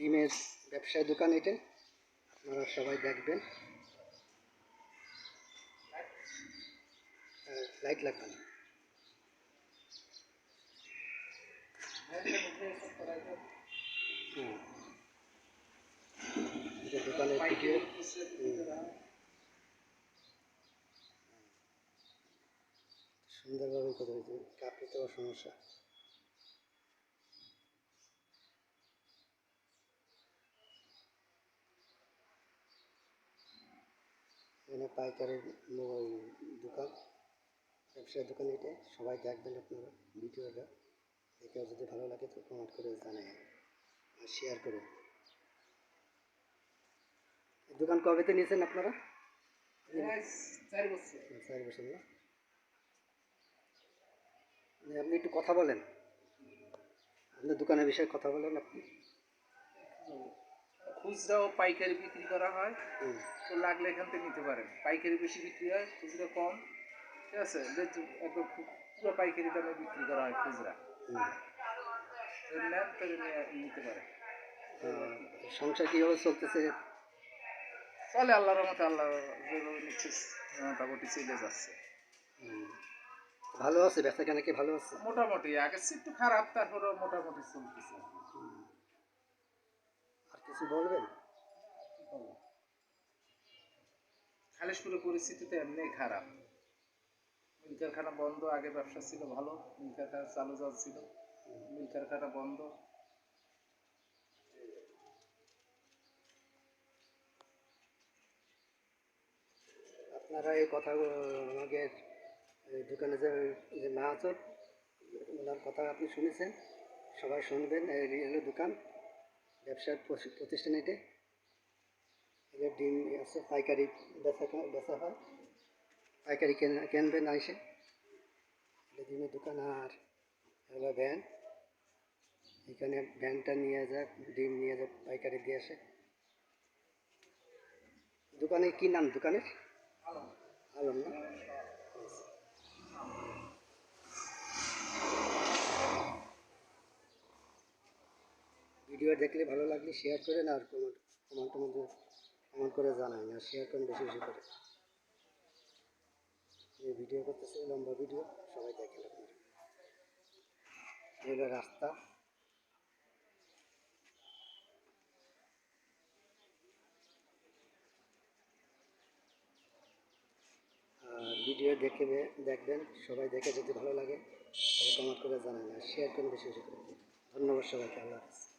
ডিমের ব্যবসায় দোকান এটা। আপনারা সবাই দেখবেন। লাইট লাগবে। এটা দোকানের ভিডিও সুন্দরভাবে করে হয়েছে কাপড় তো সমস্যা। এখানে পাইকারের ওই দোকান ব্যবসার দোকান এটা। সবাই দেখবেন আপনারা ভিডিওটা। দেখে যদি ভালো লাগে তো কমেন্ট করে জানাই আর শেয়ার করুন। দোকান কবেতে নিয়েছেন আপনারা? চার বছর। চার বছর না? মানে আপনি একটু কথা বলেন। আপনার দোকানের বিষয়ে কথা বলেন আপনি। খুচরা ও পাইকারি বিক্রি করা হয়। তো লাগলে এখান থেকে নিতে পারেন। পাইকারি বেশি বিক্রি হয় খুচরা কম। ঠিক আছে? একদম পুরো পাইকারি দামে বিক্রি করা হয় খুচরা। নেন নিতে পারেন। সংসার কীভাবে চলতেছে? চলে আল্লাহর রহমতে আল্লাহ যেভাবে নিচ্ছে মোটামুটি চলে যাচ্ছে। ভালো আছে? ব্যবসা কেন কি ভালো আছে? মোটামুটি আগে চেয়ে একটু খারাপ তারপরেও মোটামুটি চলতেছে। কিছু বলবেন? খালিশপুরের পরিস্থিতিতে এমনিই খারাপ। মিল কারখানা বন্ধ আগে ব্যবসা ছিল ভালো মিল কারখানা চালু যাচ্ছিল মিল কারখানা বন্ধ। আপনারা এই কথাগুলো আমাকে দোকানে যে যে ওনার কথা আপনি শুনেছেন সবাই শুনবেন এই হলো দোকান। ব্যবসার প্রতি- প্রতিষ্ঠান এটি। এদের ডিম আছে পাইকারি বেচা বেচা হয়। পাইকারি কেন- কিনবেন এসে। ডিমের দোকান আর হলো ভ্যান। এখানে ভ্যানটা নিয়ে যায় ডিম নিয়ে যায় পাইকারি দিয়ে আসে। দোকানে কী নাম দোকানের? আলম না? ভিডিও দেখলে ভালো লাগলে শেয়ার করেন আর কমেন্ট কমেন্টের মধ্যে কমেন্ট করে জানান আর শেয়ার করেন বেশি বেশি করে। এই ভিডিও করতেছে, লম্বা ভিডিও সবাই দেখেন আপনারা। রাস্তা। ভিডিও দেখে দেখবেন, সবাই দেখে যদি ভালো লাগে, তাহলে কমেন্ট করে জানান আর শেয়ার করুন বেশি বেশি করে। ধন্যবাদ সবাইকে, আল্লাহ হাফিজ।